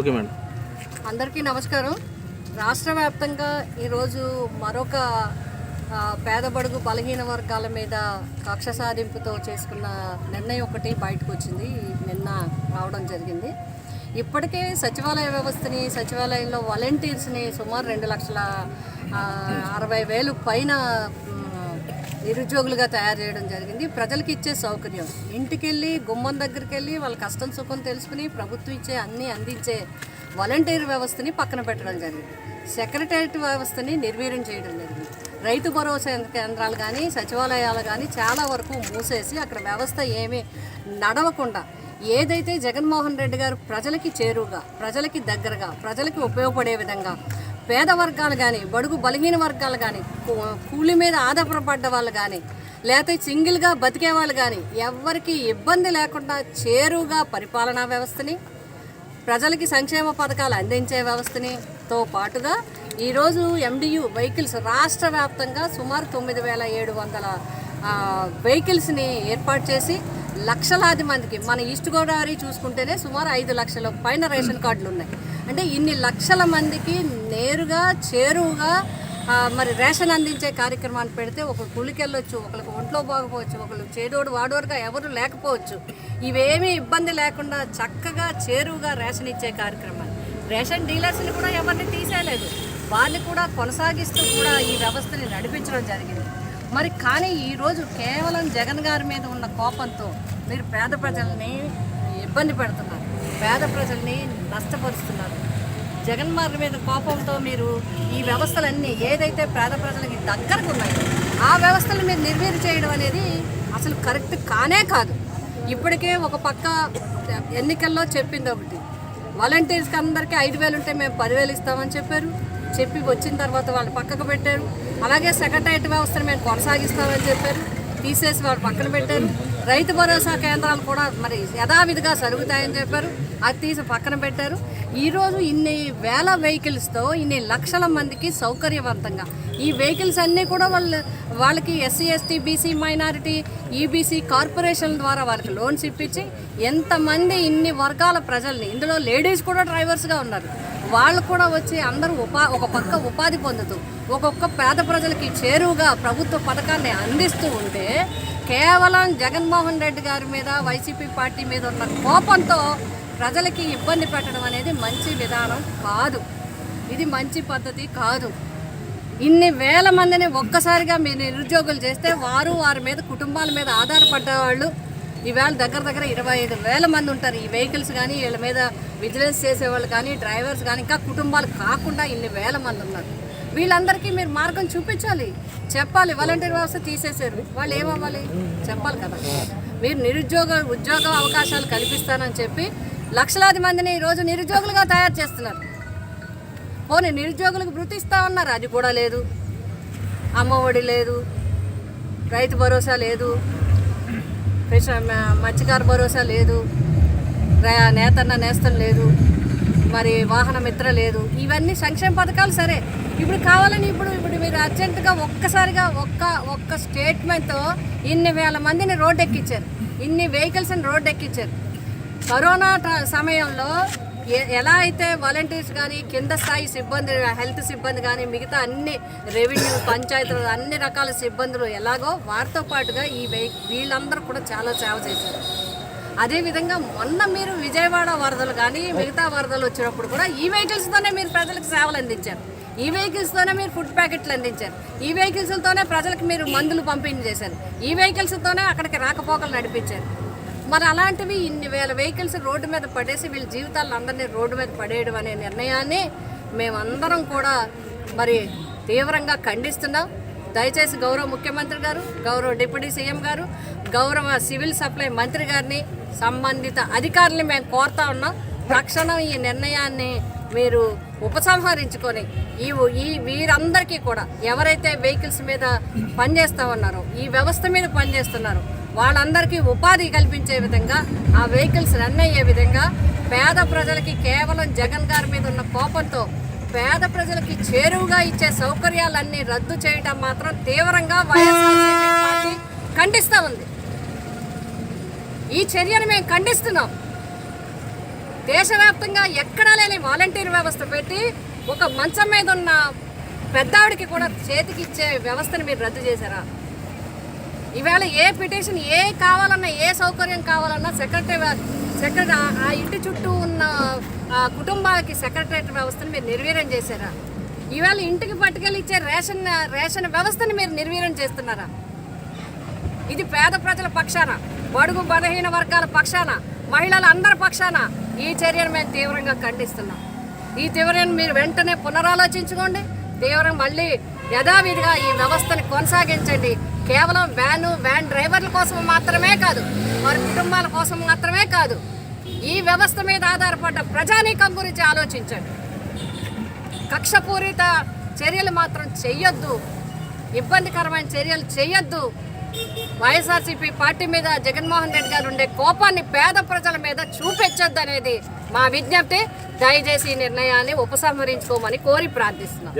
Okay madam. అందరికీ నమస్కారం. రాష్ట్ర వ్యాప్తంగా ఈరోజు మరొక పేద బడుగు బలహీన వర్గాల మీద కక్ష సాధింపుతో చేసుకున్న నిర్ణయం ఒకటి బయటకు వచ్చింది. నిన్న రావడం జరిగింది. ఇప్పటికే సచివాలయ వ్యవస్థని సచివాలయంలో వాలంటీర్స్ని సుమారు రెండు లక్షల అరవై వేలు పైన నిరుద్యోగులుగా తయారు చేయడం జరిగింది. ప్రజలకు ఇచ్చే సౌకర్యం. ఇంటికి వెళ్ళి గుమ్మం దగ్గరికి వెళ్ళి వాళ్ళ కష్టం సుఖం తెలుసుకుని ప్రభుత్వం ఇచ్చే అన్నీ అందించే వాలంటీర్ వ్యవస్థని పక్కన పెట్టడం జరిగింది. సెక్రటేరియట్ వ్యవస్థని నిర్వీర్యం చేయడం జరిగింది. రైతు భరోసా కేంద్రాలు కానీ సచివాలయాలు కానీ చాలా వరకు మూసేసి అక్కడ వ్యవస్థ ఏమీ నడవకుండా ఏదైతే జగన్మోహన్ రెడ్డి గారు ప్రజలకి చేరువుగా ప్రజలకి దగ్గరగా ప్రజలకి ఉపయోగపడే విధంగా పేద వర్గాలు కానీ బడుగు బలహీన వర్గాలు కానీ కూలి మీద ఆధారపడ్డ వాళ్ళు కానీ లేకపోతే సింగిల్గా బతికే వాళ్ళు కానీ ఎవరికి ఇబ్బంది లేకుండా చేరువుగా పరిపాలనా వ్యవస్థని ప్రజలకి సంక్షేమ పథకాలు అందించే వ్యవస్థని తో పాటుగా ఈరోజు ఎండియు వెహికల్స్ రాష్ట్ర వ్యాప్తంగా సుమారు తొమ్మిది వేల ఏడు వందల వెహికల్స్ని ఏర్పాటు చేసి లక్షలాది మందికి మన ఈస్ట్ గోదావరి చూసుకుంటేనే సుమారు ఐదు లక్షల పైన రేషన్ కార్డులు ఉన్నాయి. అంటే ఇన్ని లక్షల మందికి నేరుగా చేరువుగా మరి రేషన్ అందించే కార్యక్రమాన్ని పెడితే ఒక కూలికెళ్ళొచ్చు ఒకరికి ఒంట్లో బాగపోవచ్చు ఒకరు చేదోడు వాడోడుగా ఎవరు లేకపోవచ్చు. ఇవేమీ ఇబ్బంది లేకుండా చక్కగా చేరువుగా రేషన్ ఇచ్చే కార్యక్రమాన్ని రేషన్ డీలర్స్ని కూడా ఎవరిని తీసేయలేదు. వాళ్ళని కూడా కొనసాగిస్తూ కూడా ఈ వ్యవస్థని నడిపించడం జరిగింది. మరి కానీ ఈరోజు కేవలం జగన్ గారి మీద ఉన్న కోపంతో మీరు పేద ప్రజల్ని ఇబ్బంది పెడుతున్నారు. పేద ప్రజల్ని నష్టపరుస్తున్నారు. జగన్మార్ మీద కోపంతో మీరు ఈ వ్యవస్థలన్నీ ఏదైతే పేద ప్రజలకి దగ్గరకు ఉన్నాయో ఆ వ్యవస్థలు మీరు నిర్వీర్యం చేయడం అనేది అసలు కరెక్ట్ కానే కాదు. ఇప్పటికే ఒక పక్క ఎన్నికల్లో చెప్పింది ఒకటి వాలంటీర్స్కి అందరికీ ఐదు వేలు ఉంటే మేము పదివేలు ఇస్తామని చెప్పారు. చెప్పి వచ్చిన తర్వాత వాళ్ళు పక్కకు పెట్టారు. అలాగే సెక్రటరియట్ వ్యవస్థను మేము కొనసాగిస్తామని చెప్పారు. తీసేసి వాళ్ళు పక్కన పెట్టారు. రైతు భరోసా కేంద్రాలు కూడా మరి యథావిధిగా జరుగుతాయని చెప్పారు. అది తీసి పక్కన పెట్టారు. ఈరోజు ఇన్ని వేల వెహికల్స్తో ఇన్ని లక్షల మందికి సౌకర్యవంతంగా. ఈ వెహికల్స్ అన్నీ కూడా వాళ్ళు వాళ్ళకి SC ST BC minority EBC corporation ద్వారా వాళ్ళకి లోన్స్ ఇప్పించి ఎంతమంది ఇన్ని వర్గాల ప్రజల్ని ఇందులో లేడీస్ కూడా డ్రైవర్స్గా ఉన్నారు. వాళ్ళు కూడా వచ్చి అందరూ ఉపా ఒక పక్క ఉపాధి పొందుతూ ఒక్కొక్క పేద ప్రజలకి చేరువుగా ప్రభుత్వ పథకాన్ని అందిస్తూ ఉంటే కేవలం జగన్మోహన్ రెడ్డి గారి మీద వైసీపీ పార్టీ మీద ఉన్న కోపంతో ప్రజలకి ఇబ్బంది పెట్టడం అనేది మంచి విధానం కాదు. ఇది మంచి పద్ధతి కాదు. ఇన్ని వేల మందిని ఒక్కసారిగా మీ నిరుద్యోగులు చేస్తే వారు వారి మీద కుటుంబాల మీద ఆధారపడ్డ వాళ్ళు ఈవేళ దగ్గర దగ్గర ఇరవై ఐదు వేల మంది ఉంటారు. ఈ వెహికల్స్ కానీ వీళ్ళ మీద విజిలెన్స్ చేసేవాళ్ళు కానీ డ్రైవర్స్ కానీ ఇంకా కుటుంబాలు కాకుండా ఇన్ని వేల మంది ఉన్నారు. వీళ్ళందరికీ మీరు మార్గం చూపించాలి. చెప్పాలి. వాలంటీర్ వ్యవస్థ తీసేశారు. వాళ్ళు ఏమవ్వాలి? చెప్పాలి కదా. మీరు నిరుద్యోగ ఉద్యోగ అవకాశాలు కల్పిస్తానని చెప్పి లక్షలాది మందిని ఈరోజు నిరుద్యోగులుగా తయారు చేస్తున్నారు. పోనీ నిరుద్యోగులకు వృత్తి ఉన్నారు. అది కూడా లేదు. అమ్మఒడి లేదు. రైతు భరోసా లేదు. ఫిష్ మత్స్యకార భరోసా లేదు నేతన్న నేస్తం లేదు మరి వాహన మిత్ర లేదు. ఇవన్నీ సంక్షేమ పథకాలు సరే. ఇప్పుడు కావాలని ఇప్పుడు ఇప్పుడు మీరు అర్జెంటుగా ఒక్కసారిగా ఒక్క ఒక్క స్టేట్మెంట్తో ఇన్ని వేల మందిని రోడ్డు ఎక్కించారు ఇన్ని వెహికల్స్ని రోడ్డు ఎక్కించారు కరోనా ట- సమయంలో ఎలా అయితే వాలంటీర్స్ కానీ కింద స్థాయి సిబ్బంది హెల్త్ సిబ్బంది కానీ మిగతా అన్ని రెవెన్యూ పంచాయతీలు అన్ని రకాల సిబ్బందులు ఎలాగో వారితో పాటుగా ఈ వీళ్ళందరూ కూడా చాలా సేవ చేశారు. అదేవిధంగా మొన్న మీరు విజయవాడ వరదలు కానీ మిగతా వరదలు వచ్చినప్పుడు కూడా ఈ వెహికల్స్తోనే మీరు ప్రజలకు సేవలు అందించారు. ఈ వెహికల్స్తోనే మీరు ఫుడ్ ప్యాకెట్లు అందించారు. ఈ వెహికల్స్తోనే ప్రజలకు మీరు మందులు పంపిణీ చేశారు. ఈ వెహికల్స్తోనే అక్కడికి రాకపోకలు నడిపించారు. మరి అలాంటివి ఇన్ని వేల వెహికల్స్ రోడ్డు మీద పడేసి వీళ్ళ జీవితాలను అందరినీ రోడ్డు మీద పడేయడం అనే నిర్ణయాన్ని మేమందరం కూడా మరి తీవ్రంగా ఖండిస్తున్నాం. దయచేసి గౌరవ ముఖ్యమంత్రి గారు గౌరవ డిప్యూటీ సీఎం గారు గౌరవ సివిల్ సప్లై మంత్రి గారిని సంబంధిత అధికారుల్ని మేము కోరుతా ఉన్నాం. తక్షణం ఈ నిర్ణయాన్ని మీరు ఉపసంహరించుకొని ఈ ఈ వీరందరికీ కూడా ఎవరైతే వెహికల్స్ మీద పనిచేస్తూ ఉన్నారో ఈ వ్యవస్థ మీద పనిచేస్తున్నారో వాళ్ళందరికీ ఉపాధి కల్పించే విధంగా ఆ వెహికల్స్ రన్ అయ్యే విధంగా పేద ప్రజలకి కేవలం జగన్ గారి మీద ఉన్న కోపంతో పేద ప్రజలకి చేరువుగా ఇచ్చే సౌకర్యాలన్నీ రద్దు చేయడం మాత్రం తీవ్రంగా వైఎస్ఆర్సీపీ పార్టీ ఖండిస్తూ ఉంది. ఈ చర్యను మేము ఖండిస్తున్నాం. దేశవ్యాప్తంగా ఎక్కడా లేని వాలంటీర్ వ్యవస్థ పెట్టి ఒక మంచం మీద ఉన్న పెద్దావిడికి కూడా చేతికిచ్చే వ్యవస్థను మీరు రద్దు చేశారా? ఈవేళ ఏ పిటిషన్ ఏ కావాలన్నా ఏ సౌకర్యం కావాలన్నా సెక్రటరీ సెక్రటరీ ఆ ఇంటి చుట్టూ ఉన్న ఆ కుటుంబాలకి సెక్రటరేట్ వ్యవస్థను మీరు నిర్వీర్యం చేశారా? ఈవేళ ఇంటికి పట్టుకెళ్ళి ఇచ్చే రేషన్ రేషన్ వ్యవస్థను మీరు నిర్వీర్యం చేస్తున్నారా? ఇది పేద ప్రజల పక్షాన బడుగు బలహీన వర్గాల పక్షాన మహిళల అందరి పక్షాన ఈ చర్యను మేము తీవ్రంగా ఖండిస్తున్నాం. ఈ తీవ్రను మీరు వెంటనే పునరాలోచించుకోండి. తీవ్రం మళ్ళీ యథావిధిగా ఈ వ్యవస్థను కొనసాగించండి. కేవలం వ్యాను వ్యాన్ డ్రైవర్ల కోసం మాత్రమే కాదు వారి కుటుంబాల కోసం మాత్రమే కాదు ఈ వ్యవస్థ మీద ఆధారపడ్డ ప్రజానీకం గురించి ఆలోచించండి. కక్షపూరిత చర్యలు మాత్రం చెయ్యొద్దు. ఇబ్బందికరమైన చర్యలు చేయొద్దు వైఎస్ఆర్సీపీ పార్టీ మీద జగన్మోహన్ రెడ్డి గారు ఉండే కోపాన్ని పేద ప్రజల మీద చూపించొద్దు అనేది మా విజ్ఞప్తి. దయచేసి ఈ నిర్ణయాన్ని ఉపసంహరించుకోమని కోరి ప్రార్థిస్తున్నాం.